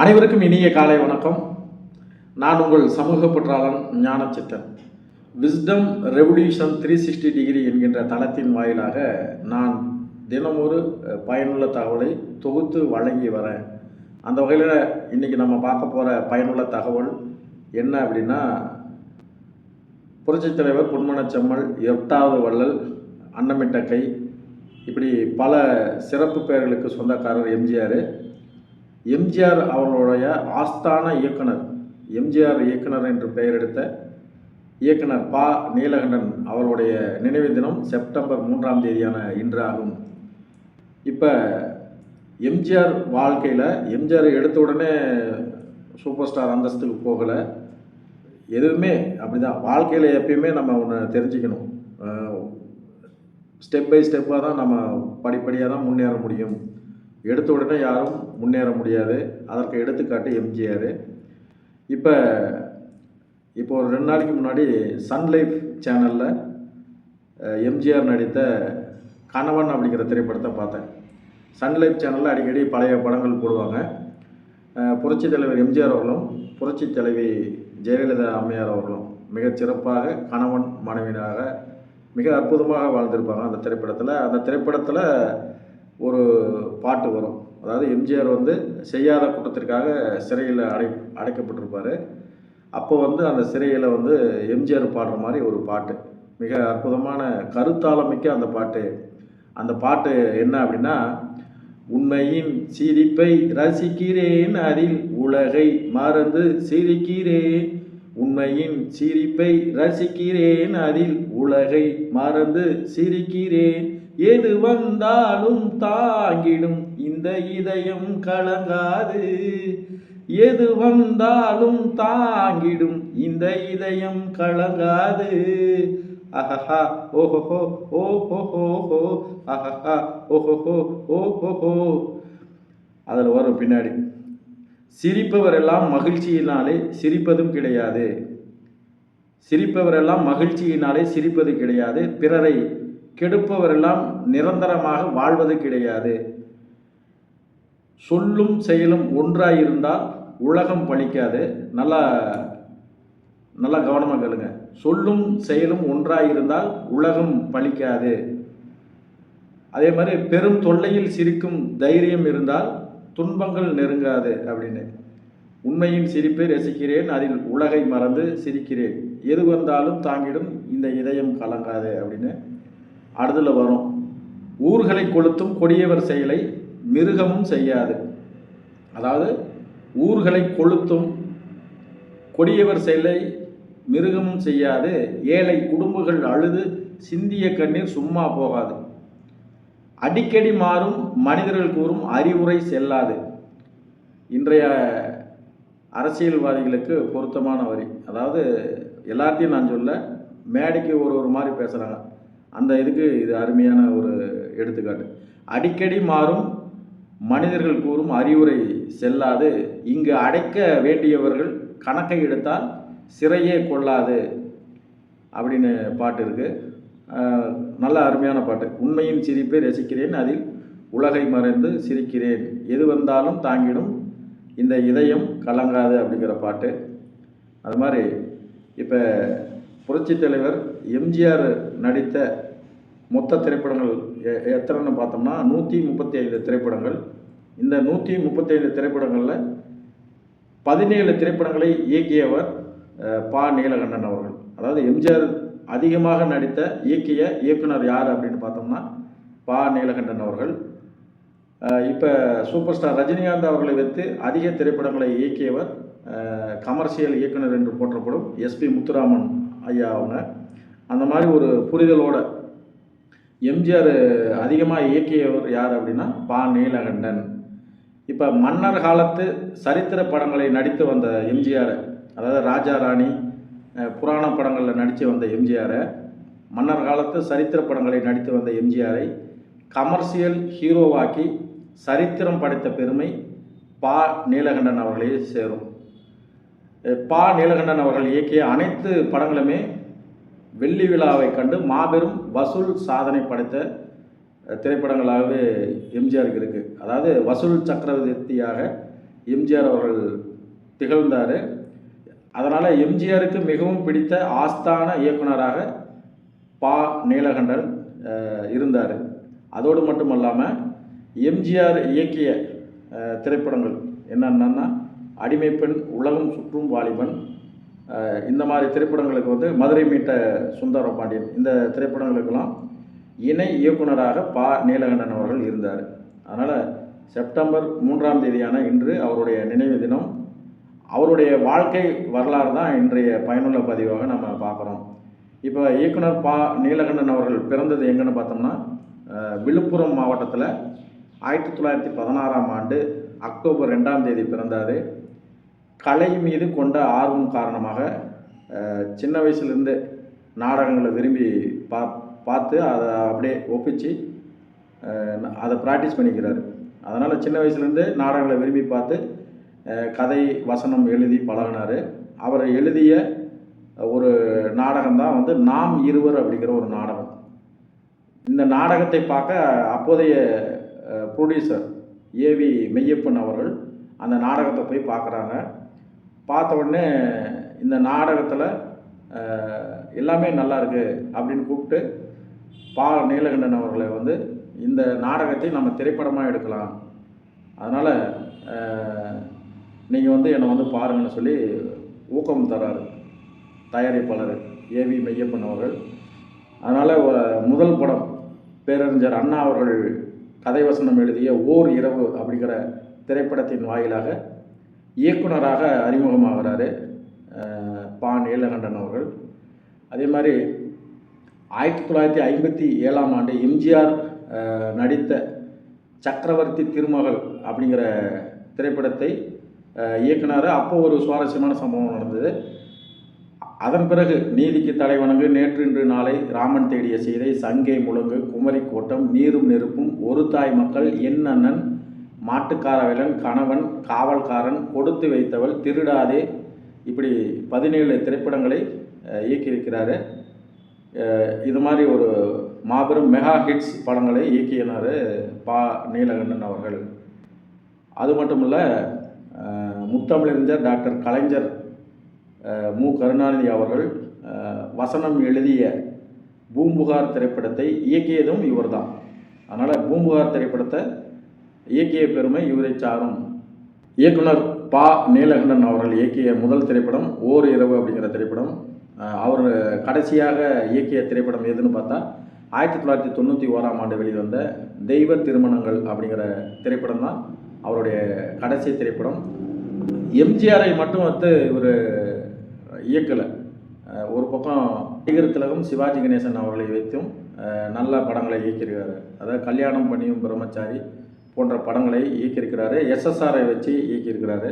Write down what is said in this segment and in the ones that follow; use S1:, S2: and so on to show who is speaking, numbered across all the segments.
S1: அனைவருக்கும் இனிய காலை வணக்கம். நான் உங்கள் சமூக பற்றாளன் Gnanachithan. Wisdom revolution three sixty degree என்கின்ற தளத்தின் வாயிலாக நான் தினமொரு பயனுள்ள தகவலை தொகுத்து வழங்கி வரேன். அந்த வகையில் இன்றைக்கி நம்ம பார்க்க போகிற பயனுள்ள தகவல் என்ன அப்படின்னா புரட்சித் தலைவர் பொன்மனச்செம்மல் எட்டாவது வள்ளல் அன்னமிட்ட கை இப்படி பல சிறப்பு பெயர்களுக்கு சொந்தக்காரர் எம்ஜிஆர். எம்ஜிஆர் அவர்களுடைய ஆஸ்தான இயக்குனர் எம்ஜிஆர் இயக்குனர் என்று பெயர் எடுத்த இயக்குனர் பா. நீலகண்டன் அவர்களுடைய நினைவு தினம் செப்டம்பர் மூன்றாம் தேதியான இன்று ஆகும். இப்போ எம்ஜிஆர் வாழ்க்கையில் எம்ஜிஆர் எடுத்த உடனே சூப்பர் ஸ்டார் அந்தஸ்துக்கு போகலை. எதுவுமே அப்படிதான். வாழ்க்கையில் எப்பயுமே நம்ம ஒன்று தெரிஞ்சுக்கணும். ஸ்டெப் பை ஸ்டெப்பாக தான் நம்ம படிப்படியாக தான் முன்னேற முடியும். எடுத்த உடனே யாரும் முன்னேற முடியாது. அதற்கு எடுத்துக்காட்டு எம்ஜிஆர். இப்போ இப்போ ஒரு ரெண்டு நாளைக்கு முன்னாடி சன் லைஃப் சேனலில் எம்ஜிஆர் நடித்த கணவன் அப்படிங்கிற திரைப்படத்தை பார்த்தேன். சன் லைஃப் சேனலில் அடிக்கடி பழைய படங்கள் போடுவாங்க. புரட்சி தலைவர் எம்ஜிஆர் அவர்களும் புரட்சி தலைவி ஜெயலலிதா அம்மையார் அவர்களும் மிகச்சிறப்பாக கணவன் மனைவியாக மிக அற்புதமாக வாழ்ந்திருப்பாங்க அந்த திரைப்படத்தில். அந்த திரைப்படத்தில் ஒரு பாட்டு வரும். அதாவது எம்ஜிஆர் வந்து செய்யாத குற்றத்திற்காக சிறையில் அடை அடைக்கப்பட்டிருப்பார். அப்போ வந்து அந்த சிறையில் வந்து எம்ஜிஆர் பாடுற மாதிரி ஒரு பாட்டு. மிக அற்புதமான கருத்தாளமிக்க அந்த பாட்டு. அந்த பாட்டு என்ன அப்படின்னா உண்மையின் சிரிப்பை ரசிக்கிறேன் அதில் உலகை மறந்து சிரிக்கிறேன். உண்மையின் சிரிப்பை ரசிக்கிறேன் அதில் உலகை மறந்து சிரிக்கிறேன். எது வந்தாலும் தாங்கிடும் இந்த இதயம் கலங்காது. எது வந்தாலும் தாங்கிடும் இந்த இதயம் கலங்காது. அஹஹா ஓஹோஹோ ஓஹோஹோ அஹஹா ஓஹோஹோ ஓஹோஹோ. அதில் வரும் பின்னாடி. சிரிப்பவரெல்லாம் மகிழ்ச்சியினாலே சிரிப்பதும் கிடையாது. சிரிப்பவரெல்லாம் மகிழ்ச்சியினாலே சிரிப்பது கிடையாது. பிறரை கெடுப்பவரெல்லாம் நிரந்தரமாக வாழ்வது கிடையாது. சொல்லும் செயலும் ஒன்றாயிருந்தால் உலகம் பழிக்காது. நல்லா நல்லா கவனமாக கேளுங்க. சொல்லும் செயலும் ஒன்றாக இருந்தால் உலகம் பழிக்காது. அதே மாதிரி பெரும் தொல்லையில் சிரிக்கும் தைரியம் இருந்தால் துன்பங்கள் நெருங்காது அப்படின்னு. உண்மையின் சிரிப்பை ரசிக்கிறேன் அதில் உலகை மறந்து சிரிக்கிறேன். எது வந்தாலும் தாங்கிடும் இந்த இதயம் கலங்காது அப்படின்னு. அடுதில் வரும். ஊர்களை கொளுத்தும் கொடியவர் செயலை மிருகமும் செய்யாது. அதாவது ஊர்களை கொளுத்தும் கொடியவர் செயலை மிருகமும் செய்யாது. ஏழை குடும்பங்கள் அழுது சிந்திய கண்ணீர் சும்மா போகாது. அடிக்கடி மாறும் மனிதர்கள் கூறும் அறிவுரை செல்லாது. இன்றைய அரசியல்வாதிகளுக்கு பொருத்தமான வரி. அதாவது எல்லாத்தையும் நான் சொல்ல மேடைக்கு ஒரு ஒரு மாதிரி பேசுகிறாங்க அந்த இதுக்கு இது அருமையான ஒரு எடுத்துக்காட்டு. அடிக்கடி மாறும் மனிதர்கள் கூறும் அறிவுரை செல்லாது. இங்கு அடைக்க வேண்டியவர்கள் கணக்கை எடுத்தால் சிறையே கொள்ளாது அப்படின்னு பாட்டு இருக்குது நல்ல அருமையான பாட்டு. உண்மையின் சிரிப்பை ரசிக்கிறேன் அதில் உலகை மறைந்து சிரிக்கிறேன். எது வந்தாலும் தாங்கிடும் இந்த இதயம் கலங்காது அப்படிங்கிற பாட்டு. அது மாதிரி இப்போ புரட்சித் தலைவர் எம்ஜிஆர் நடித்த மொத்த திரைப்படங்கள் எ- எத்தனைன்னு பார்த்தோம்னா நூற்றி முப்பத்தி ஐந்து திரைப்படங்கள். இந்த நூற்றி முப்பத்தி ஐந்து திரைப்படங்களில் பதினேழு திரைப்படங்களை இயக்கியவர் பா. நீலகண்டன் அவர்கள். அதாவது எம்ஜிஆர் அதிகமாக நடித்த இயக்கிய இயக்குனர் யார் அப்படின்னு பார்த்தோம்னா பா. நீலகண்டன் அவர்கள். இப்போ சூப்பர் ஸ்டார் ரஜினிகாந்த் அவர்களை வைத்து அதிக திரைப்படங்களை இயக்கியவர் கமர்ஷியல் இயக்குனர் என்று போற்றப்படும் எஸ்பி முத்துராமன் ஐயா அவங்க. அந்த மாதிரி ஒரு புரிதலோட எம்ஜிஆர் அதிகமாக இயக்கியவர் யார் அப்படின்னா பா. நீலகண்டன். இப்போ மன்னர் காலத்து சரித்திர படங்களை நடித்து வந்த எம்ஜிஆர் அதாவது ராஜா ராணி புராண படங்களில் நடித்து வந்த எம்ஜிஆரை மன்னர் காலத்து சரித்திர படங்களை நடித்து வந்த எம்ஜிஆரை கமர்ஷியல் ஹீரோவாக்கி சரித்திரம் படைத்த பெருமை பா. நீலகண்டன் அவர்களே சேரும். பா. நீலகண்டன் அவர்கள் இயக்கிய அனைத்து படங்களுமே வெள்ளி விழாவை கண்டு மாபெரும் வசூல் சாதனை படைத்த திரைப்படங்களாகவே எம்ஜிஆருக்கு இருக்குது அதாவது வசூல் சக்கரவர்த்தியாக எம்ஜிஆர் அவர்கள் திகழ்ந்தார். அதனால் எம்ஜிஆருக்கு மிகவும் பிடித்த ஆஸ்தான இயக்குனராக பா. நீலகண்டன் இருந்தார். அதோடு மட்டும் இல்லாமல் எம்ஜிஆர் இயக்கிய திரைப்படங்கள் என்னென்னா அடிமைப்பெண் உலகம் சுற்றும் வாலிபன் இந்த மாதிரி திரைப்படங்களுக்கு வந்து மதுரை மீட்ட சுந்தர பாண்டியன் இந்த திரைப்படங்களுக்கெல்லாம் இணை இயக்குனராக பா. நீலகண்டன் அவர்கள் இருந்தார். அதனால் செப்டம்பர் மூன்றாம் தேதியான இன்று அவருடைய நினைவு தினம். அவருடைய வாழ்க்கை வரலாறு தான் இன்றைய பயனுள்ள பதிவாக நம்ம பார்க்குறோம். இப்போ இயக்குனர் பா. நீலகண்டன் அவர்கள் பிறந்தது எங்கன்னு பார்த்தோம்னா விழுப்புரம் மாவட்டத்தில் ஆயிரத்தி தொள்ளாயிரத்தி பதினாறாம் ஆண்டு அக்டோபர் ரெண்டாம் தேதி பிறந்தார். கலை மீது கொண்ட ஆர்வம் காரணமாக சின்ன வயசுலேருந்து நாடகங்களை விரும்பி பா பார்த்து அதை அப்படியே ஒப்பிச்சு அதை ப்ராக்டிஸ் பண்ணிக்கிறாரு. அதனால் சின்ன வயசுலேருந்து நாடகங்களை விரும்பி பார்த்து கதை வசனம் எழுதி பழகினார். அவர் எழுதிய ஒரு நாடகம் தான் வந்து நாம் இருவர் அப்படிங்கிற ஒரு நாடகம். இந்த நாடகத்தை பார்க்க அப்போதைய ப்ரொடியூசர் ஏவி மெய்யப்பன் அவர்கள் அந்த நாடகத்தை போய் பார்க்குறாங்க. பார்த்த உடனே இந்த நாடகத்தில் எல்லாமே நல்லா இருக்குது அப்படின்னு கூப்பிட்டு பா. நீலகண்டன் அவர்களை வந்து இந்த நாடகத்தை நம்ம திரைப்படமாக எடுக்கலாம். அதனால் நீங்கள் வந்து என்னை வந்து பாருங்கன்னு சொல்லி ஊக்கம் தராரு. தயாரிப்பாளர் ஏவி மையப்பன் அவர்கள். அதனால் முதல் படம் பேரறிஞர் அண்ணா அவர்கள் கதை வசனம் எழுதிய ஓர் இரவு அப்படிங்கிற திரைப்படத்தின் வாயிலாக இயக்குனராக அறிமுகமாகிறாரு அஹ், பா. நீலகண்டன் அவர்கள். அதே மாதிரி ஆயிரத்தி தொள்ளாயிரத்தி ஐம்பத்தி ஏழாம் ஆண்டு எம்ஜிஆர் நடித்த சக்கரவர்த்தி திருமகள் அப்படிங்கிற திரைப்படத்தை அஹ், இயக்குனார். அப்போ ஒரு சுவாரஸ்யமான சம்பவம் நடந்தது. அதன் பிறகு நீதிக்கு தலைவணங்கு நேற்று இன்று நாளை ராமன் தேடிய சீதை சங்கை முழங்கு குமரி கோட்டம் நீரும் நெருப்பும் ஒரு தாய் மக்கள் என் அண்ணன் மாட்டுக்காரவேலன் கணவன் காவல்காரன் கொடுத்து வைத்தவள் திருடாதே. இப்படி பதினேழு திரைப்படங்களை இயக்கியிருக்கிறாரு. இது மாதிரி ஒரு மாபெரும் மெகா ஹிட்ஸ் படங்களை இயக்கினார் பா நீலகண்டன் அவர்கள். அது மட்டும் இல்லை முத்தமிழறிஞர் டாக்டர் கலைஞர் மு. கருணாநிதி அவர்கள் வசனம் எழுதிய பூம்புகார் திரைப்படத்தை இயக்கியதும் இவர்தான். அதனால் பூம்புகார் திரைப்படத்தை இயக்கிய பெருமை இவரை சாரும். இயக்குனர் பா. நீலகண்டன் அவர்கள் இயக்கிய முதல் திரைப்படம் ஓர் இரவு அப்படிங்கிற திரைப்படம். அவர் கடைசியாக இயக்கிய திரைப்படம் எதுன்னு பார்த்தா ஆயிரத்தி தொள்ளாயிரத்தி தொண்ணூற்றி ஓராம் ஆண்டு வெளிவந்த தெய்வ திருமணங்கள் அப்படிங்கிற திரைப்படம் தான் அவருடைய கடைசி திரைப்படம். எம்ஜிஆரை மட்டும் வந்து இவர் இயக்கலை. ஒரு பக்கம் நடிகர் திலகம் சிவாஜி கணேசன் அவர்களை வைத்தும் நல்ல படங்களை இயக்கியிருக்காரு. அதாவது கல்யாணம் பண்ணியும் பிரம்மச்சாரி போன்ற படங்களை இயக்கியிருக்கிறாரு. எஸ்எஸ்ஆரை வச்சு இயக்கியிருக்கிறாரு.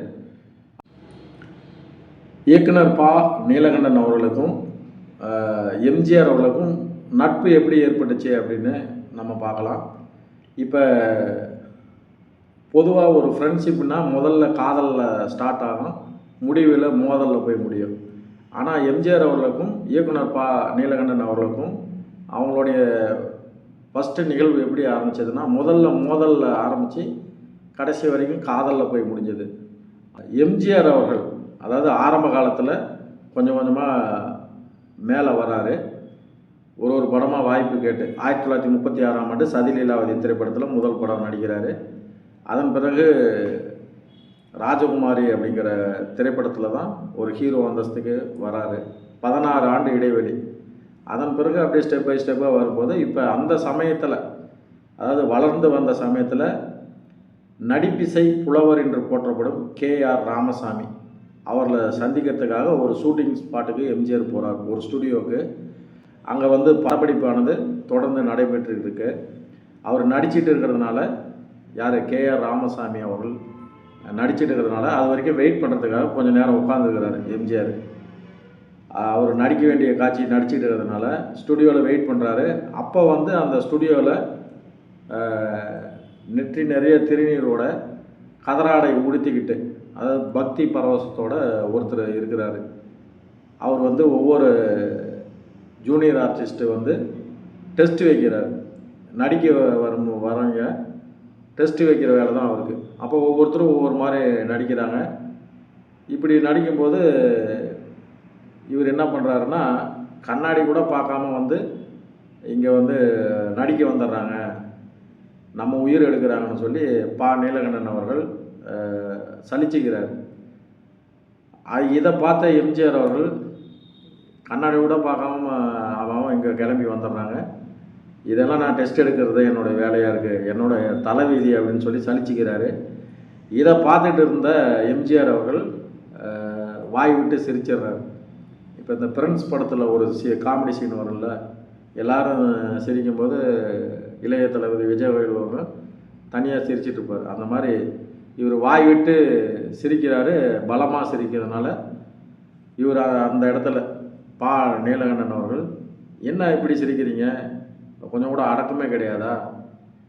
S1: இயக்குனர் பா. நீலகண்டன் அவர்களுக்கும் எம்ஜிஆர் அவர்களுக்கும் நட்பு எப்படி ஏற்பட்டுச்சு அப்படின்னு நம்ம பார்க்கலாம். இப்போ பொதுவாக ஒரு ஃப்ரெண்ட்ஷிப்னா முதல்ல காதலில் ஸ்டார்ட் ஆகும். முடிவில் மோதலில் போய் முடியும். ஆனால் எம்ஜிஆர் அவர்களுக்கும் இயக்குனர் பா. நீலகண்டன் அவர்களுக்கும் அவங்களுடைய ஃபஸ்ட்டு நிகழ்வு எப்படி ஆரம்பித்ததுன்னா முதல்ல மோதலில் ஆரம்பித்து கடைசி வரைக்கும் காதலில் போய் முடிஞ்சது. எம்ஜிஆர் அவர்கள் அதாவது ஆரம்ப காலத்தில் கொஞ்சம் கொஞ்சமாக மேலே வராரு. ஒரு ஒரு படமாக வாய்ப்பு கேட்டு ஆயிரத்தி தொள்ளாயிரத்தி முப்பத்தி ஆறாம் ஆண்டு சதிலீலாவதி திரைப்படத்தில் முதல் படம் நடிக்கிறாரு. அதன் பிறகு ராஜகுமாரி அப்படிங்கிற திரைப்படத்தில் தான் ஒரு ஹீரோ அந்தஸ்துக்கு வராரு. பதினாறு ஆண்டு இடைவெளி. அதன் பிறகு அப்படியே ஸ்டெப் பை ஸ்டெப்பாக வரும்போது இப்போ அந்த சமயத்தில் அதாவது வளர்ந்து வந்த சமயத்தில் நடிப்பிசை புலவர் என்று போற்றப்படும் கே ஆர் ராமசாமி. அவர்களை சந்திக்கிறதுக்காக ஒரு ஷூட்டிங் ஸ்பாட்டுக்கு எம்ஜிஆர் போகிறார் ஒரு ஸ்டுடியோவுக்கு அங்கே வந்து படப்பிடிப்பானது தொடர்ந்து நடைபெற்று இருக்கு அவர் நடிச்சிட்டு இருக்கிறதுனால யார்? கே ஆர் ராமசாமி அவர்கள் நடிச்சிட்டு இருக்கிறதுனால அது வரைக்கும் வெயிட் பண்ணுறதுக்காக கொஞ்சம் நேரம் உட்காந்துருக்கிறாரு எம்ஜிஆர் அவர் நடிக்க வேண்டிய காட்சி நடிச்சுட்டு இருக்கிறதுனால ஸ்டுடியோவில் வெயிட் பண்ணுறாரு அப்போ வந்து அந்த ஸ்டுடியோவில் நெற்றி நிறைய திருநீரோட கதராடை உடுத்திக்கிட்டு அதாவது பக்தி பரவசத்தோட ஒருத்தர் இருக்கிறாரு. அவர் வந்து ஒவ்வொரு ஜூனியர் ஆர்டிஸ்ட்டு வந்து டெஸ்ட் வைக்கிறார். நடிக்க வரும் வரவங்க டெஸ்ட் வைக்கிற வேலை தான் அவருக்கு. அப்போ ஒவ்வொருத்தரும் ஒவ்வொரு மாதிரி நடிக்கிறாங்க. இப்படி நடிக்கும்போது இவர் என்ன பண்ணுறாருன்னா கண்ணாடி கூட பார்க்காம வந்து இங்கே வந்து நடிக்க வந்துடுறாங்க. நம்ம உயிர் எடுக்கிறாங்கன்னு சொல்லி பா. நீலகண்டன் அவர்கள் சலிச்சுக்கிறார். இதை பார்த்த எம்ஜிஆர் அவர்கள் கண்ணாடி கூட பார்க்காம அவன் இங்கே கிளம்பி வந்துடுறாங்க. இதெல்லாம் நான் டெஸ்ட் எடுக்கிறது என்னோடய வேலையாக இருக்குது என்னோட தலைவிதி அப்படின்னு சொல்லி சலிச்சுக்கிறாரு. இதை பார்த்துட்டு இருந்த எம்ஜிஆர் அவர்கள் வாய் விட்டு சிரிச்சிடுறாரு. இப்போ இந்த பிரின்ஸ் படத்தில் ஒரு சி காமெடி சீன் வரும்ல எல்லாரும் சிரிக்கும் போது இளைய தளபதி விஜய் அவர்கள் தனியாக சிரிச்சிட்டு இருப்பார். அந்த மாதிரி இவர் வாய் விட்டு சிரிக்கிறாரு பலமாக சிரிக்கிறதுனால இவர் அந்த இடத்துல பா நீலகண்டன் அவர்கள் என்ன இப்படி சிரிக்கிறீங்க? கொஞ்சம் கூட அடக்கமே கிடையாதா?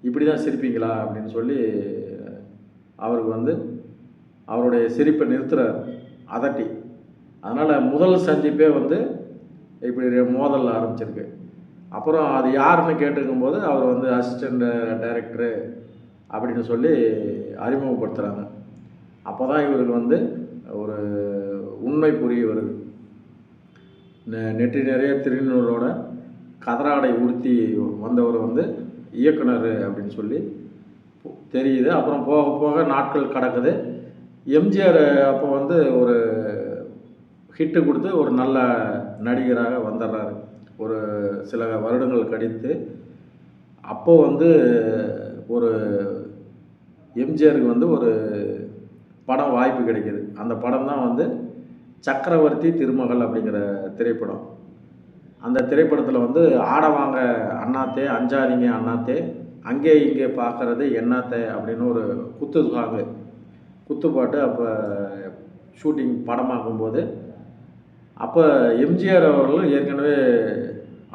S1: இப்படி தான் சிரிப்பீங்களா? அப்படின்னு சொல்லி அவருக்கு வந்து அவருடைய சிரிப்பை நிறுத்துகிறார் அதட்டி அதனால் முதல் சந்திப்பே வந்து இப்படி மோதல் ஆரம்பிச்சிருக்கு. அப்புறம் அது யாருன்னு கேட்டுக்கும்போது அவர் வந்து அசிஸ்டண்ட் டைரக்டரு அப்படின்னு சொல்லி அறிமுகப்படுத்துகிறாங்க அப்போ தான் இவருக்கு வந்து ஒரு உண்மை புரிய வருது. நெ- நெற்றி நிறைய திருநூறோட கதராடை உடுத்தி வந்தவர் வந்து இயக்குனர் அப்படின்னு சொல்லி தெரியுது. அப்புறம் போக போக நாட்கள் கடக்குது. எம்ஜிஆர் அப்போ வந்து ஒரு ஹிட்டு கொடுத்து ஒரு நல்ல நடிகராக வந்துடுறாரு ஒரு சில வருடங்கள் கழித்து அப்போது வந்து ஒரு எம்ஜிஆருக்கு வந்து ஒரு படம் வாய்ப்பு கிடைக்கிது. அந்த படம் தான் வந்து சக்கரவர்த்தி திருமகள் அப்படிங்கிற திரைப்படம். அந்த திரைப்படத்தில் வந்து ஆடவாங்க அண்ணாத்தே அஞ்சாதீங்க அண்ணாத்தே அங்கே இங்கே பார்க்குறது என்னாத்தே அப்படின்னு ஒரு குத்து சாங்கு குத்துப்பாட்டு அப்போ ஷூட்டிங் படமாக்கும்போது அப்போ எம்ஜிஆர் அவர்கள் ஏற்கனவே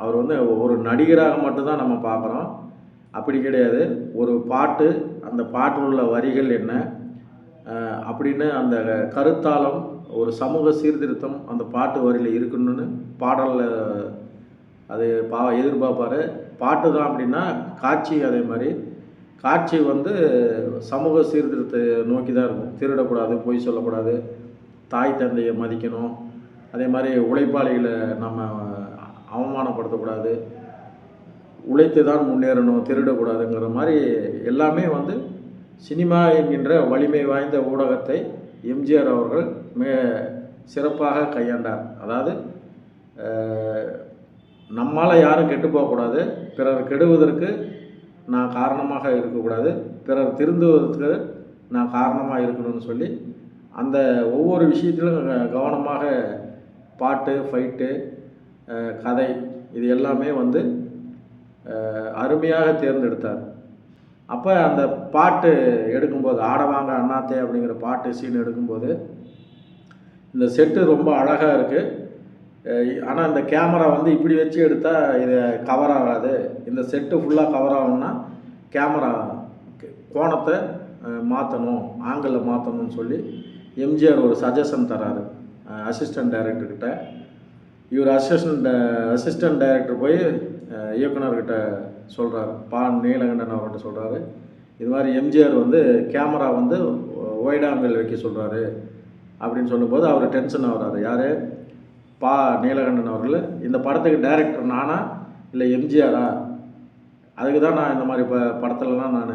S1: அவர் வந்து ஒரு நடிகராக மட்டும்தான் நம்ம பார்க்குறோம். அப்படி கிடையாது. ஒரு பாட்டு அந்த பாட்டில் உள்ள வரிகள் என்ன? அப்படின்னு அந்த கருத்தாளம் ஒரு சமூக சீர்திருத்தம் அந்த பாட்டு வரியில் இருக்கணும்னு பாடலில் அது பா எதிர்பார்ப்பார். பாட்டு தான் அப்படின்னா காட்சி அதே மாதிரி. காட்சி வந்து சமூக சீர்திருத்தத்தை நோக்கி தான் இருக்கும். திருடக்கூடாது பொய் சொல்லக்கூடாது. தாய் தந்தையை மதிக்கணும். அதே மாதிரி உழைப்பாளிகளை நம்ம அவமானப்படுத்தக்கூடாது. உழைத்து தான் முன்னேறணும் திருடக்கூடாதுங்கிற மாதிரி எல்லாமே வந்து சினிமா என்கின்ற வலிமை வாய்ந்த ஊடகத்தை எம்ஜிஆர் அவர்கள் மே சிறப்பாக கையாண்டார். அதாவது நம்மால் யாரும் கெட்டு போகக்கூடாது. பிறர் கெடுவதற்கு நான் காரணமாக இருக்கக்கூடாது. பிறர் திருந்துவதற்கு நான் காரணமாக இருக்கணும்னு சொல்லி அந்த ஒவ்வொரு விஷயத்திலும் கவனமாக பாட்டு ஃபைட்டு கதை இது எல்லாமே வந்து அருமையாக தேர்ந்தெடுத்தார். அப்போ அந்த பாட்டு எடுக்கும்போது ஆடவாங்க அண்ணாத்தே அப்படிங்கிற பாட்டு சீன் எடுக்கும்போது இந்த செட்டு ரொம்ப அழகாக இருக்குது ஆனால் இந்த கேமரா வந்து இப்படி வச்சு எடுத்தால் இது கவர் ஆகாது. இந்த செட்டு ஃபுல்லாக கவர் ஆகணும்னா கேமரா கோணத்தை மாற்றணும் ஆங்கிளில் மாற்றணும்னு சொல்லி எம்ஜிஆர் ஒரு சஜஷன் தராரு. அசிஸ்டன்ட் டைரக்டர்கிட்ட இவர் அசிஸ்டன்ட் அசிஸ்டன்ட் டைரக்டர் போய் இயக்குனர்கிட்ட சொல்கிறாரு பா நீலகண்டன் அவர்கிட்ட சொல்கிறாரு இது மாதிரி எம்ஜிஆர் வந்து கேமரா வந்து ஒயிட் வைக்க சொல்கிறாரு அப்படின்னு சொல்லும்போது அவர் டென்ஷன் ஆகிறாரு. யார்? பா நீலகண்டன் அவர்கள். இந்த படத்துக்கு டைரக்டர் நானா? இல்லை எம்ஜிஆரா? அதுக்கு தான் நான் இந்த மாதிரி ப படத்துலலாம் நான்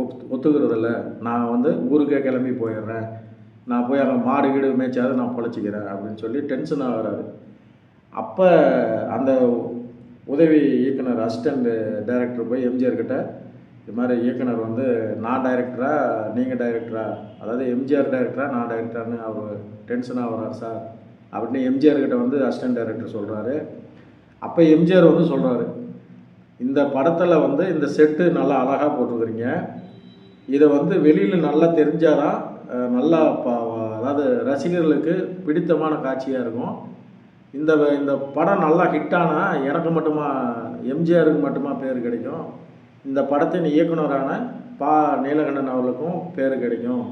S1: ஒத் ஒத்துக்கிறதில்ல. நான் வந்து ஊருக்கே கிளம்பி போயிடுறேன். நான் போய் அங்கே மாடு கீடு மேய்ச்சாவது நான் பொழைச்சிக்கிறேன் அப்படின்னு சொல்லி டென்ஷன் ஆகிறாரு அப்போ அந்த உதவி இயக்குனர் அசிஸ்டண்ட் டைரக்டர் போய் எம்ஜிஆர் கிட்ட இது மாதிரி இயக்குனர் வந்து நான் டைரக்டரா நீங்கள் டைரக்டரா அதாவது எம்ஜிஆர் டைரக்டரா நான் டைரக்டரான்னு அவர் டென்ஷன் ஆகிறார் சார் அப்படின்னு எம்ஜிஆர் கிட்ட வந்து அசிஸ்டன்ட் டைரக்டர் சொல்கிறாரு அப்போ எம்ஜிஆர் வந்து சொல்கிறாரு இந்த படத்தில் வந்து இந்த செட்டு நல்லா அழகாக போட்டிருக்கிறீங்க. இதை வந்து வெளியில் நல்லா தெரிஞ்சாதான் நல்லா பா அதாவது ரசிகர்களுக்கு பிடித்தமான காட்சியாக இருக்கும். இந்த இந்த படம் நல்லா ஹிட் ஆனால் எனக்கு மட்டுமா எம்ஜிஆருக்கு மட்டுமா பேர் கிடைக்கும். இந்த படத்தின் இயக்குனரான பா நீலகண்டன் அவர்களுக்கும் பேர் கிடைக்கும்.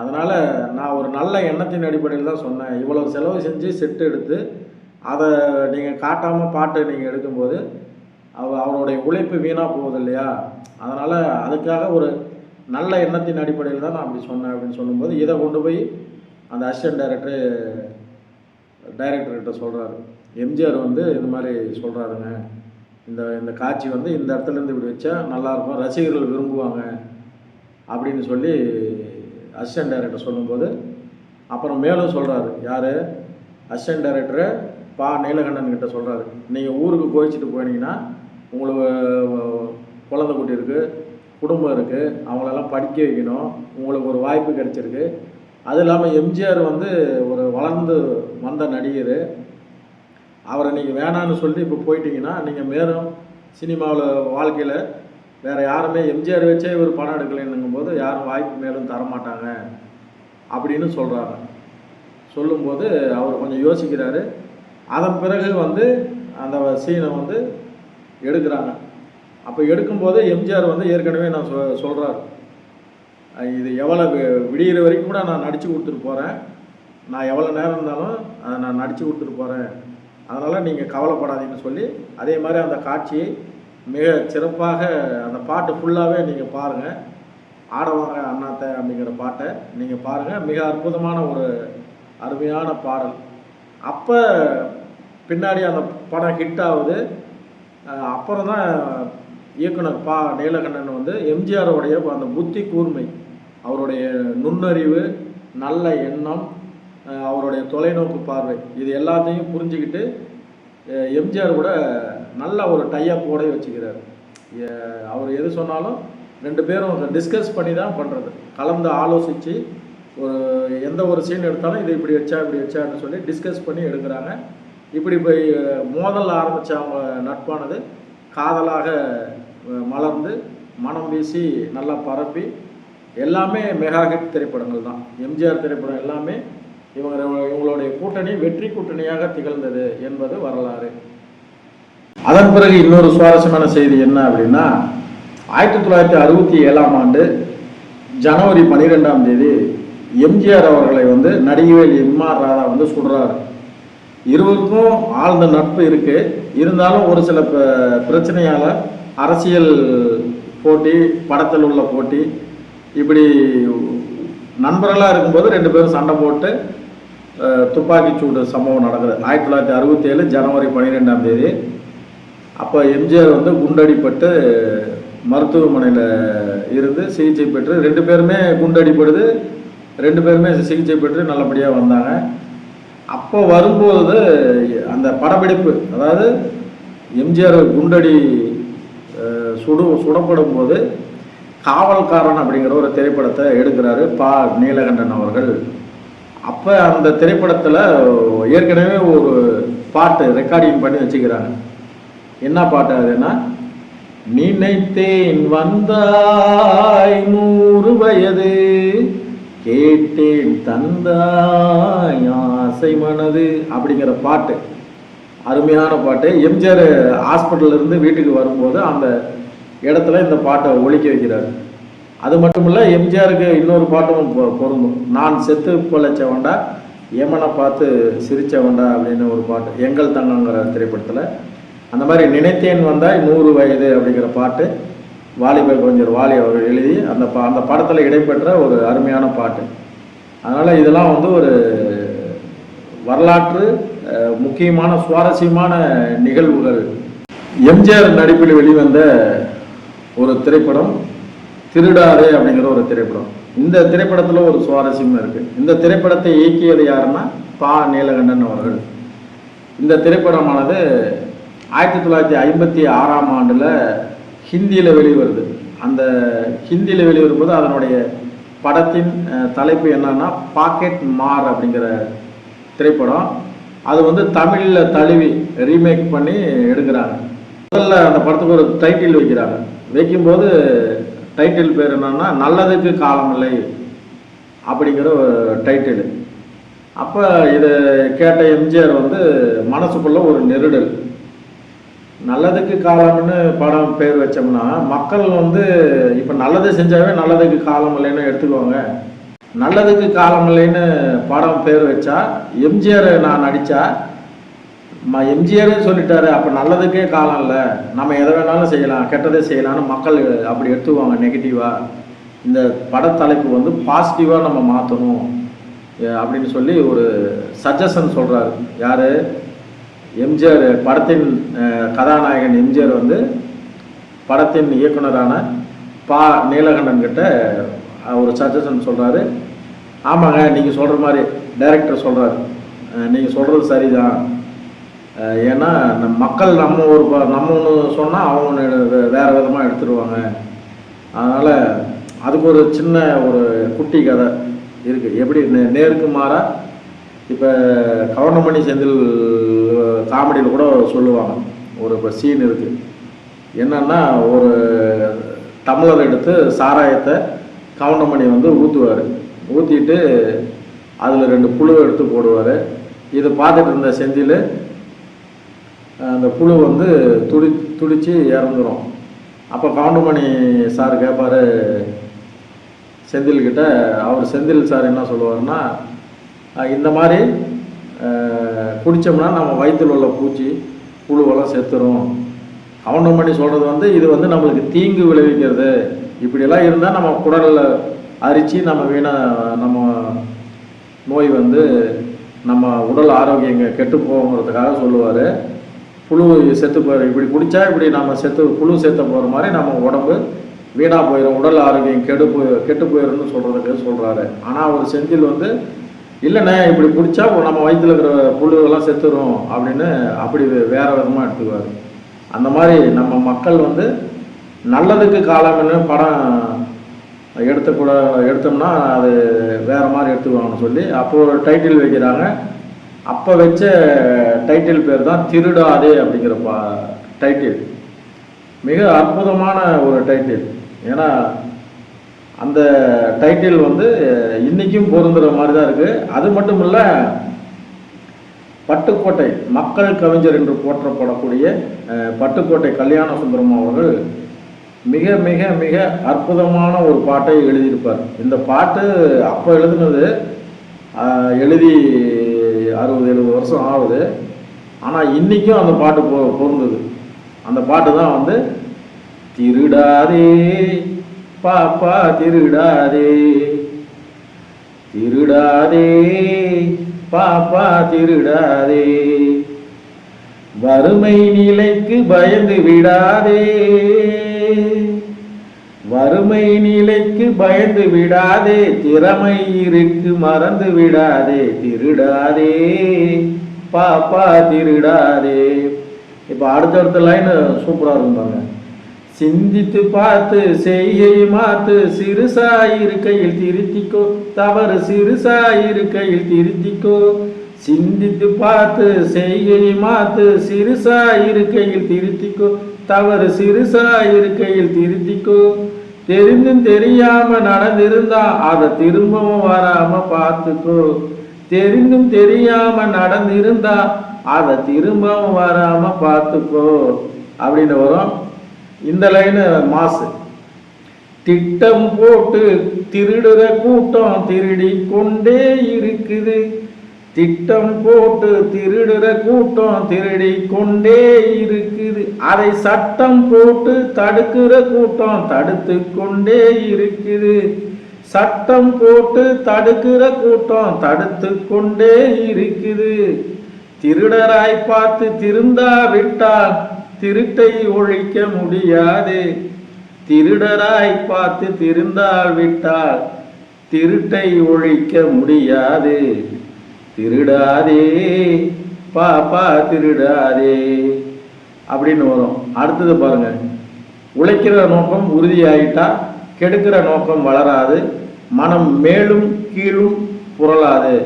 S1: அதனால் நான் ஒரு நல்ல எண்ணத்தின் அடிப்படையில் தான் சொன்னேன். இவ்வளோ செலவு செஞ்சு செட்டு எடுத்து அதை நீங்கள் காட்டாமல் பாட்டு நீங்கள் எடுக்கும்போது அவ அவருடைய உழைப்பு வீணாக போகுது இல்லையா? அதனால் அதுக்காக ஒரு நல்ல எண்ணத்தின் அடிப்படையில் தான் நான் அப்படி சொன்னேன் அப்படின்னு சொல்லும்போது இதை கொண்டு போய் அந்த அசிஸ்டன்ட் டைரக்டரு டைரக்டர்கிட்ட சொல்கிறாரு எம்ஜிஆர் வந்து இந்த மாதிரி சொல்கிறாருங்க இந்த இந்த காட்சி வந்து இந்த இடத்துலேருந்து இப்படி வச்சா நல்லாயிருக்கும் ரசிகர்கள் விரும்புவாங்க அப்படின்னு சொல்லி அசிஸ்டன்ட் டைரக்டர் சொல்லும்போது அப்புறம் மேலும் சொல்கிறாரு யார்? அசிஸ்டன்ட் டைரக்டரு பா. நீலகண்டன் கிட்ட சொல்கிறாரு நீங்கள் ஊருக்கு கோயிச்சிட்டு போனீங்கன்னா உங்களுக்கு குழந்தை குட்டி இருக்குது குடும்பம் இருக்குது அவங்களெல்லாம் படிக்க வைக்கணும். உங்களுக்கு ஒரு வாய்ப்பு கிடச்சிருக்கு. அது இல்லாமல் எம்ஜிஆர் வந்து ஒரு வளர்ந்து வந்த நடிகர். அவரை நீங்கள் வேணான்னு சொல்லிட்டு இப்போ போயிட்டீங்கன்னா நீங்கள் மேலும் சினிமாவில் வாழ்க்கையில் வேறு யாருமே எம்ஜிஆர் வச்சே இவர் படம் எடுக்கலைன்னுங்கும் போது யாரும் வாய்ப்பு மேலும் தரமாட்டாங்க அப்படின்னு சொல்கிறாங்க சொல்லும்போது அவர் கொஞ்சம் யோசிக்கிறாரு. அதன் பிறகு வந்து அந்த சீனை வந்து எடுக்கிறாங்க. அப்போ எடுக்கும்போது எம்ஜிஆர் வந்து ஏற்கனவே நான் சொ சொல்கிறாரு இது எவ்வளோ வி- வரைக்கும் கூட நான் நடித்து கொடுத்துட்டு போகிறேன் நான் எவ்வளோ நேரம் இருந்தாலும் அதை நான் நடித்து கொடுத்துட்டு போகிறேன் அதனால் நீங்கள் கவலைப்படாதீங்கன்னு சொல்லி அதே மாதிரி அந்த காட்சியை மிக சிறப்பாக அந்த பாட்டு ஃபுல்லாகவே நீங்கள் பாருங்கள் ஆடவாங்க அண்ணாத்த அப்படிங்கிற பாட்டை நீங்கள் பாருங்கள் மிக அற்புதமான ஒரு அருமையான பாடல். அப்போ பின்னாடி அந்த படம் ஹிட் ஆகுது. அப்புறம் தான் இயக்குனர் பா நீலகண்ணன் வந்து எம்ஜிஆருடைய அந்த புத்தி கூர்மை அவருடைய நுண்ணறிவு நல்ல எண்ணம் அவருடைய தொலைநோக்கு பார்வை இது எல்லாத்தையும் புரிஞ்சுக்கிட்டு எம்ஜிஆர் கூட நல்ல ஒரு டையப்போட வச்சுக்கிறார். அவர் எது சொன்னாலும் ரெண்டு பேரும் டிஸ்கஸ் பண்ணி தான் பண்ணுறது கலந்து ஆலோசித்து ஒரு எந்த ஒரு சீன் எடுத்தாலும் இது இப்படி வச்சா இப்படி வச்சான்னு சொல்லி டிஸ்கஸ் பண்ணி எடுக்கிறாங்க. இப்படி போய் மோதல் ஆரம்பித்த அவங்க நட்பானது காதலாக மலர்ந்து மனம் வீசி நல்லா பரப்பி எல்லாமே மெகா ஹிட் திரைப்படங்கள் தான். எம்ஜிஆர் திரைப்படம் எல்லாமே இவங்க இவங்களுடைய கூட்டணி வெற்றி கூட்டணியாக திகழ்ந்தது என்பது வரலாறு. அதன் பிறகு இன்னொரு சுவாரஸ்யமான செய்தி என்ன அப்படின்னா ஆயிரத்தி தொள்ளாயிரத்தி அறுபத்தி ஏழாம் ஆண்டு ஜனவரி பன்னிரெண்டாம் தேதி எம்ஜிஆர் அவர்களை வந்து நடிகவேல் எம்ஆர் ராதா வந்து சுடுறாரு. இருவருக்கும் ஆழ்ந்த நட்பு இருக்கு. இருந்தாலும் ஒரு சில பிரச்சனையால் பிரச்சனையால அரசியல் போட்டி படத்தில் உள்ள போட்டி இப்படி நண்பர்களாக இருக்கும்போது ரெண்டு பேரும் சண்டை போட்டு துப்பாக்கிச்சூடு சூடு சம்பவம் நடக்குது. ஆயிரத்தி தொள்ளாயிரத்தி அறுபத்தி ஏழு ஜனவரி பன்னிரெண்டாம் தேதி. அப்போ எம்ஜிஆர் வந்து குண்டடிப்பட்டு மருத்துவமனையில் இருந்து சிகிச்சை பெற்று ரெண்டு பேருமே குண்டடிப்படுது. ரெண்டு பேருமே சிகிச்சை பெற்று நல்லபடியாக வந்தாங்க. அப்போ வரும்போது அந்த படப்பிடிப்பு அதாவது எம்ஜிஆர் குண்டடி சுடு சுடப்படும் போது காவல்காரன் அப்படிங்கிற ஒரு திரைப்படத்தை எடுக்கிறாரு பா. நீலகண்டன் அவர்கள். அப்போ அந்த திரைப்படத்தில் ஏற்கனவே ஒரு பாட்டு ரெக்கார்டிங் பண்ணி வச்சுக்கிறாங்க. என்ன பாட்டு அதுன்னா நினைத்தேன் வந்தாய் நூறு வயது கேட்டேன் தந்தாய் ஆசை மனது அப்படிங்கிற பாட்டு. அருமையான பாட்டு. எம்ஜிஆர் ஹாஸ்பிட்டல்லேருந்து வீட்டுக்கு வரும்போது அந்த இடத்துல இந்த பாட்டை ஒழிக்க வைக்கிறார். அது மட்டும் இல்லை எம்ஜிஆருக்கு இன்னொரு பாட்டும் பொ- பொருந்தும். நான் செத்து பிழைச்சவன்டா எமனை பார்த்து சிரிச்சவன்டா அப்படின்னு ஒரு பாட்டு. எங்கள் தங்கங்கிற திரைப்படத்தில். அந்த மாதிரி நினைத்தேன் வந்தால் நூறு வயது அப்படிங்கிற பாட்டு. வாலிப கொஞ்சம் வாலி அவர்கள் எழுதி அந்த பா அந்த படத்தில் இடம்பெற்ற ஒரு அருமையான பாட்டு. அதனால் இதெல்லாம் வந்து ஒரு வரலாற்று முக்கியமான சுவாரஸ்யமான நிகழ்வுகள். எம்ஜிஆர் நடிப்பில் வெளிவந்த ஒரு திரைப்படம் திருடாரே அப்படிங்கிற ஒரு திரைப்படம். இந்த திரைப்படத்தில் ஒரு சுவாரஸ்யம் இருக்கு. இந்த திரைப்படத்தை இயக்கியது யாருன்னா பா. நீலகண்டன் அவர்கள். இந்த திரைப்படமானது ஆயிரத்தி தொள்ளாயிரத்தி ஐம்பத்தி ஆறாம் ஆண்டில் ஹிந்தியில் வெளிவருது. அந்த ஹிந்தியில் வெளிவரும்போது அதனுடைய படத்தின் தலைப்பு என்னன்னா பாக்கெட் மார் அப்படிங்கிற திரைப்படம். அது வந்து தமிழில் தழுவி ரீமேக் பண்ணி எடுக்கிறாங்க. முதல்ல அந்த படத்துக்கு ஒரு டைட்டில் வைக்கிறாங்க. வைக்கும்போது டைட்டில் பேர் என்னன்னா நல்லதுக்கு காலமில்லை அப்படிங்கிற ஒரு டைட்டில் அப்போ இதை கேட்ட எம்ஜிஆர் வந்து மனசுக்குள்ள ஒரு நெருடல். நல்லதுக்கு காலம்னு படம் பேர் வச்சோம்னா மக்கள் வந்து இப்போ நல்லது செஞ்சாவே நல்லதுக்கு காலம் இல்லைன்னு எடுத்துக்குவாங்க நல்லதுக்கு காலம் இல்லைன்னு படம் பேர் வச்சா எம்ஜிஆர் நான் நடித்தா எம்ஜிஆரே சொல்லிட்டாரு அப்போ நல்லதுக்கே காலம் இல்லை. நம்ம எதை வேணாலும் செய்யலாம் கெட்டதே செய்யலாம்னு மக்கள் அப்படி எடுத்துக்குவாங்க நெகட்டிவாக இந்த படத்தலைப்பு வந்து பாசிட்டிவாக நம்ம மாற்றணும் அப்படின்னு சொல்லி ஒரு சஜஷன் சொல்கிறாரு யார்? எம்ஜிஆர் படத்தின் கதாநாயகன் எம்ஜிஆர் வந்து படத்தின் இயக்குனரான பா நீலகண்டன் கிட்ட ஒரு சஜஷன் சொல்கிறாரு ஆமாங்க நீங்கள் சொல்கிற மாதிரி டைரக்டர் சொல்கிறாரு நீங்கள் சொல்கிறது சரிதான். ஏன்னா நம்ம மக்கள் நம்ம ஒரு நம்ம ஒன்று சொன்னால் அவங்க ஒன்று வேறு விதமாக எடுத்துருவாங்க. அதனால் அதுக்கு ஒரு சின்ன ஒரு குட்டி கதை இருக்குது எப்படி நே- நேருக்கு மாறாக இப்போ கவர்னமணி செந்தில் காமெடியில் கூட சொல்லுவாங்க. ஒரு இப்போ சீன் இருக்குது என்னென்னா ஒரு டம்ளர் எடுத்து சாராயத்தை கவுண்டமணி வந்து ஊற்றுவார் ஊற்றிட்டு அதில் ரெண்டு புழு எடுத்து போடுவார். இதை பார்த்துட்டு இருந்த செந்தில் அந்த புழு வந்து துடி துடித்து இறந்துரும். அப்போ கவுண்டமணி சார் கேட்பார் செந்தில்கிட்ட அவர் செந்தில் சார் என்ன சொல்லுவாருன்னா இந்த மாதிரி குடித்தோம்னா குடிச்சோம்னா நம்ம வயிற்றில் உள்ள பூச்சி புழுவெல்லாம் செத்துரும். கவுண்டமணி சொல்கிறது வந்து இது வந்து நம்மளுக்கு தீங்கு விளைவிக்கிறது. இப்படியெல்லாம் இருந்தால் நம்ம குடலில் அரித்து நம்ம வீணா நம்ம நோய் வந்து நம்ம உடல் ஆரோக்கியங்க கெட்டு போகிறதுக்காக சொல்லுவார். புழு செத்து போயிடும் இப்படி குடித்தா இப்படி நம்ம செத்து புழு செத்த போகிற மாதிரி நம்ம உடம்பு வீணாக போயிடும் உடல் ஆரோக்கியம் கெடு போய் கெட்டு போயிடும்னு சொல்கிறதுக்கு சொல்கிறாரு ஆனால் அவர் செந்தில் வந்து இல்லைண்ணே இப்படி குடித்தா நம்ம வயிற்றில் இருக்கிற புழுவெல்லாம் செத்துரும் அப்படின்னு அப்படி வேறு விதமாக எடுத்துக்குவார். அந்த மாதிரி நம்ம மக்கள் வந்து நல்லதுக்கு காலம்னு படம் எடுத்தக்கூட எடுத்தோம்னா அது வேறு மாதிரி எடுத்துக்குவாங்கன்னு சொல்லி அப்போ ஒரு டைட்டில் வைக்கிறாங்க. அப்போ வச்ச டைட்டில் பேர் தான் திருடாதே அப்படிங்கிற பா டைட்டில் மிக அற்புதமான ஒரு டைட்டில் ஏன்னா அந்த டைட்டில் வந்து இன்றைக்கும் பொருந்துகிற மாதிரி தான் இருக்குது அது மட்டும் இல்லை பட்டுக்கோட்டை மக்கள் கவிஞர் என்று போற்றப்படக்கூடிய பட்டுக்கோட்டை கல்யாண சுந்தரம் அவர்கள் மிக மிக மிக அற்புதமான ஒரு பாட்டை எழுதியிருப்பார். இந்த பாட்டு அப்போ எழுதுனது எழுதி அறுபது எழுபது வருஷம் ஆகுது. ஆனால் இன்றைக்கும் அந்த பாட்டு பொ பொருந்தது. அந்த பாட்டு தான் வந்து திருடாதே பாப்பா திருடாதே. திருடாதே பாப்பா திருடாதே. வறுமை நிலைக்கு பயந்து விடாதே. வறுமை நிலைக்கு பயந்து விடாதே திறமை இருக்கு மறந்து விடாதே திருடாதே பாப்பா திருடாதே. இப்போ அடுத்தடுத்த லைன் சூப்பராக இருந்தாங்க சிந்தித்து பார்த்து செய்யை மாத்து சிறுசாயிருக்கையில் திருத்திக்கோ தவறு சிறுசாயிருக்கையில் திருத்திக்கோ. சிந்தித்து பார்த்து செய்கை மாத்து சிறுசாயிருக்கையில் திருத்திக்கோ. தவறு சிறுசாயிருக்கையில் திருத்திக்கோ. தெரிந்தும் தெரியாம நடந்திருந்தா அதை திரும்பவும் வராம பார்த்துக்கோ. தெரிந்தும் தெரியாம நடந்திருந்தா அதை திரும்பவும் வராம பார்த்துக்கோ. அப்படின்னு வரும். இந்த லைனு மாசு. திட்டம் போட்டு திருடுற கூட்டம் திருடி கொண்டே இருக்குது. திட்டம் போட்டு திருடுற கூட்டம் திருடி கொண்டே இருக்குது. அதை சட்டம் போட்டு தடுக்கிற கூட்டம் தடுத்து கொண்டே இருக்குது. சட்டம் போட்டு தடுக்கிற கூட்டம் தடுத்து கொண்டே இருக்குது. திருடராய் பார்த்து திருந்தா விட்டால் திருட்டை ஒழிக்க முடியாது. திருடராய் பார்த்து திருந்தால் விட்டால் திருட்டை ஒழிக்க முடியாது. திருடாதே பாப்பா திருடாதே அப்படின்னு வரும். அடுத்தது பாருங்க. உழைக்கிற நோக்கம் உறுதியாயிட்டா கெடுக்கிற நோக்கம் வளராது மனம் மேலும் கீழும் புரளாது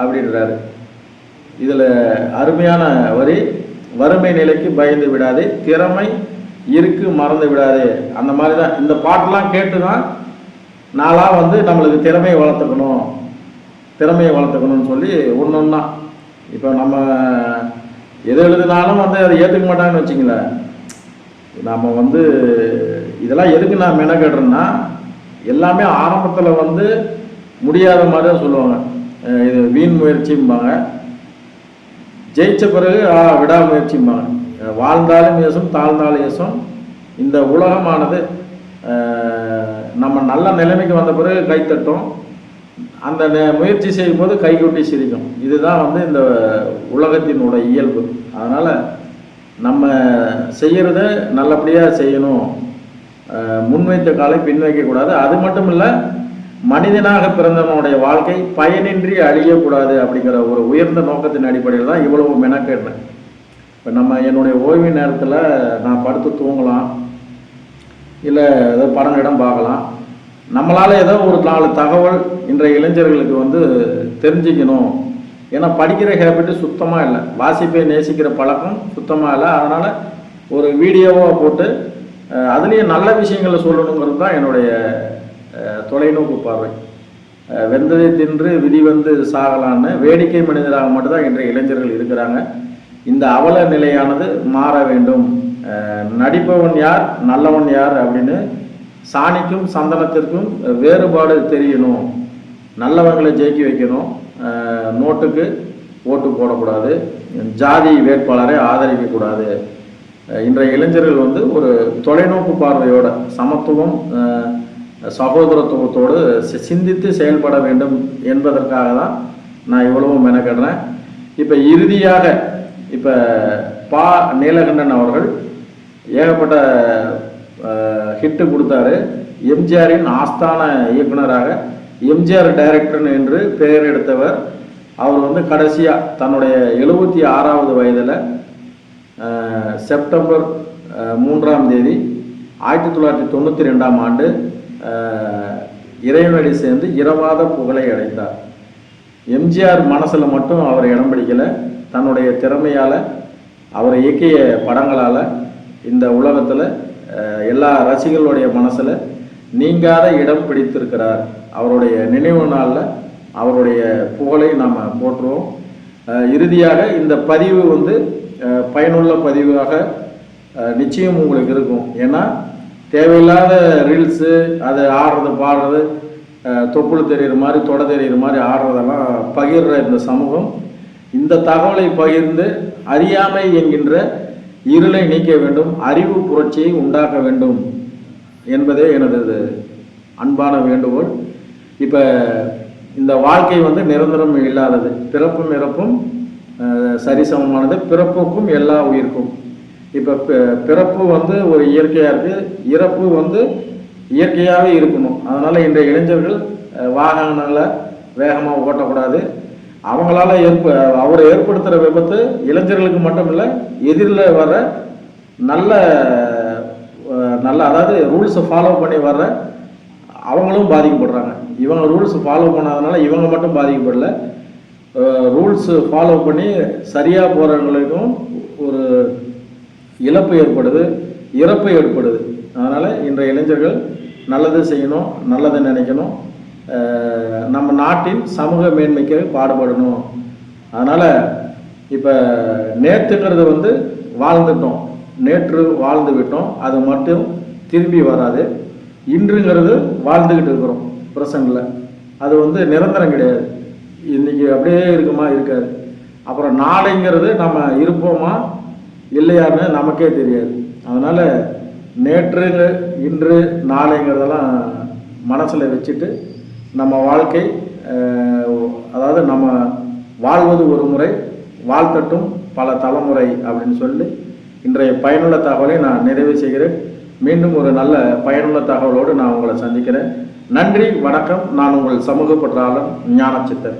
S1: அப்படின்றாரு. இதில் அருமையான வரி வறுமை நிலைக்கு பயந்து விடாதே திறமை இருக்கு மறந்து விடாதே. அந்த மாதிரி தான் இந்த பாட்டெல்லாம் கேட்டு தான் நாளாக வந்து நம்மளுக்கு திறமையை வளர்த்துக்கணும். திறமையை வளர்த்துக்கணும்னு சொல்லி ஒன்று ஒன்றா இப்போ நம்ம எது எழுதினாலும் வந்து அதை ஏற்றுக்க மாட்டாங்கன்னு வச்சிங்களேன். நம்ம வந்து இதெல்லாம் எதுக்கு நான் மெனக்கடுறேன்னா எல்லாமே ஆரம்பத்தில் வந்து முடியாத மாதிரி தான் சொல்லுவாங்க இது வீண் முயற்சிம்பாங்க. ஜெயித்த பிறகு ஆ விடாமுயற்சிம்பாங்க. வாழ்ந்தாலும் ஏசும் தாழ்ந்தாலும் ஏசும் இந்த உலகமானது நம்ம நல்ல நிலைமைக்கு வந்த பிறகு கைத்தட்டும் அந்த முயற்சி செய்யும் போது கைகொட்டி சிரிக்கும். இதுதான் வந்து இந்த உலகத்தினுடைய இயல்பு. அதனால் நம்ம செய்கிறத நல்லபடியாக செய்யணும். முன்வைத்த காலை பின் வைக்கக்கூடாது அது மட்டும் இல்லை மனிதனாக பிறந்தவனுடைய வாழ்க்கை பயனின்றி அழியக்கூடாது அப்படிங்கிற ஒரு உயர்ந்த நோக்கத்தின் அடிப்படையில் தான் இவ்வளவு மெனக்கேடுறேன் இப்போ நம்ம என்னுடைய ஓய்வு நேரத்தில் நான் படுத்து தூங்கலாம். இல்லை ஏதோ படம் இடம் பார்க்கலாம். நம்மளால் ஏதோ ஒரு நாலு தகவல் இன்றைய இளைஞர்களுக்கு வந்து தெரிஞ்சுக்கணும். ஏன்னா படிக்கிற ஹேபிட்டு சுத்தமாக இல்லை. வாசிப்பை நேசிக்கிற பழக்கம் சுத்தமாக இல்லை. அதனால் ஒரு வீடியோவாக போட்டு அதுலேயும் நல்ல விஷயங்களை சொல்லணுங்கிறது தான் என்னுடைய தொலைநோக்கு பார்வை. வெந்ததை தின்று விதி வந்து சாகலான்னு வேடிக்கை மனிதராக மட்டும்தான் இன்றைய இளைஞர்கள் இருக்கிறாங்க. இந்த அவல நிலையானது மாற வேண்டும். நடிப்பவன் யார்? நல்லவன் யார்? அப்படின்னு சாணிக்கும் சந்தனத்திற்கும் வேறுபாடு தெரியணும். நல்லவங்களை ஜெயிக்க வைக்கணும். நோட்டுக்கு ஓட்டு போடக்கூடாது. ஜாதி வேட்பாளரை ஆதரிக்கக்கூடாது. இன்றைய இளைஞர்கள் வந்து ஒரு தொலைநோக்கு பார்வையோட சமத்துவம் சகோதரத்துவத்தோடு சிந்தித்து செயல்பட வேண்டும் என்பதற்காக தான் நான் இவ்வளவு மெனக்கடுறேன். இப்போ இறுதியாக இப்போ பா. நீலகண்டன் அவர்கள் ஏகப்பட்ட ஹிட்டு கொடுத்தாரு. எம்ஜிஆரின் ஆஸ்தான இயக்குனராக எம்ஜிஆர் டைரக்டர் என்று பெயர் எடுத்தவர். அவர் வந்து கடைசியாக தன்னுடைய எழுபத்தி ஆறாவது வயதில் செப்டம்பர் மூன்றாம் தேதி ஆயிரத்தி தொள்ளாயிரத்தி தொண்ணூற்றி ரெண்டாம் ஆண்டு இறைவனடி சேர்ந்து இரவாத புகழை அடைந்தார். எம்ஜிஆர் மனசில் மட்டும் அவர் இடம் பிடிக்கலை. தன்னுடைய திறமையால் அவர் இயக்கிய படங்களால் இந்த உலகத்தில் எல்லா ரசிகர்களுடைய மனசில் நீங்காத இடம் பிடித்திருக்கிறார். அவருடைய நினைவு நாளில் அவருடைய புகழை நாம் போற்றுவோம். இறுதியாக இந்த பதிவு வந்து பயனுள்ள பதிவாக நிச்சயம் உங்களுக்கு இருக்கும். ஏன்னா தேவையில்லாத ரீல்ஸு அது ஆடுறது பாடுறது தொப்புள் தெரியுற மாதிரி தொட தெரியுற மாதிரி ஆடுறதெல்லாம் பகிர்ற இந்த சமூகம் இந்த தகவலை பகிர்ந்து அறியாமை என்கின்ற இருளை நீக்க வேண்டும் அறிவு புரட்சியை உண்டாக்க வேண்டும் என்பதே எனது அன்பான வேண்டுகோள். இப்போ இந்த வாழ்க்கை வந்து நிரந்தரம் இல்லாதது. பிறப்பும் இறப்பும் சரிசமமானது. பிறப்புக்கும் எல்லா உயிர்க்கும். இப்போ பிறப்பு வந்து ஒரு இயற்கையாக இருக்குது இறப்பு வந்து இயற்கையாகவே இருக்கணும் அதனால் இன்றைய இளைஞர்கள் வாகனங்களை வேகமாக ஓட்டக்கூடாது. அவங்களால ஏற்ப அவரை ஏற்படுத்துகிற விபத்து இளைஞர்களுக்கு மட்டும் இல்லை எதிரில் வர நல்ல நல்ல அதாவது ரூல்ஸை ஃபாலோ பண்ணி வர்ற அவங்களும் பாதிக்கப்படுறாங்க. இவங்க ரூல்ஸ் ஃபாலோ பண்ணாதனால இவங்க மட்டும் பாதிக்கப்படல. ரூல்ஸு ஃபாலோ பண்ணி சரியாக போகிறவங்களுக்கும் ஒரு இழப்பு ஏற்படுது இறப்பு ஏற்படுது. அதனால் இன்றைய இளைஞர்கள் நல்லது செய்யணும் நல்லதை நினைக்கணும். நம்ம நாட்டின் சமூக மேன்மைக்கு பாடுபடணும். அதனால் இப்போ நேற்றுங்கிறது வந்து வாழ்ந்துட்டோம். நேற்று வாழ்ந்து விட்டோம். அது மட்டும் திரும்பி வராது. இன்றுங்கிறது வாழ்ந்துக்கிட்டு இருக்கிறோம் ப்ரெசண்டில் அது வந்து நிரந்தரம் கிடையாது. இன்னைக்கு அப்படியே இருக்குமா இருக்காது. அப்புறம் நாளைங்கிறது நம்ம இருப்போமா இல்லையான்னு நமக்கே தெரியாது. அதனால் நேற்று இன்று நாளைங்கிறதெல்லாம் மனசில் வச்சுட்டு நம்ம வாழ்க்கை அதாவது நம்ம வாழ்வது ஒரு முறை வாழ்த்தட்டும் பல தலைமுறை அப்படின்னு சொல்லி இன்றைய பயனுள்ள தகவலை நான் நிறைவு செய்கிறேன். மீண்டும் ஒரு நல்ல பயனுள்ள தகவலோடு நான் உங்களை சந்திக்கிறேன். நன்றி வணக்கம். நான் உங்கள் சமூக ஞான சித்தன்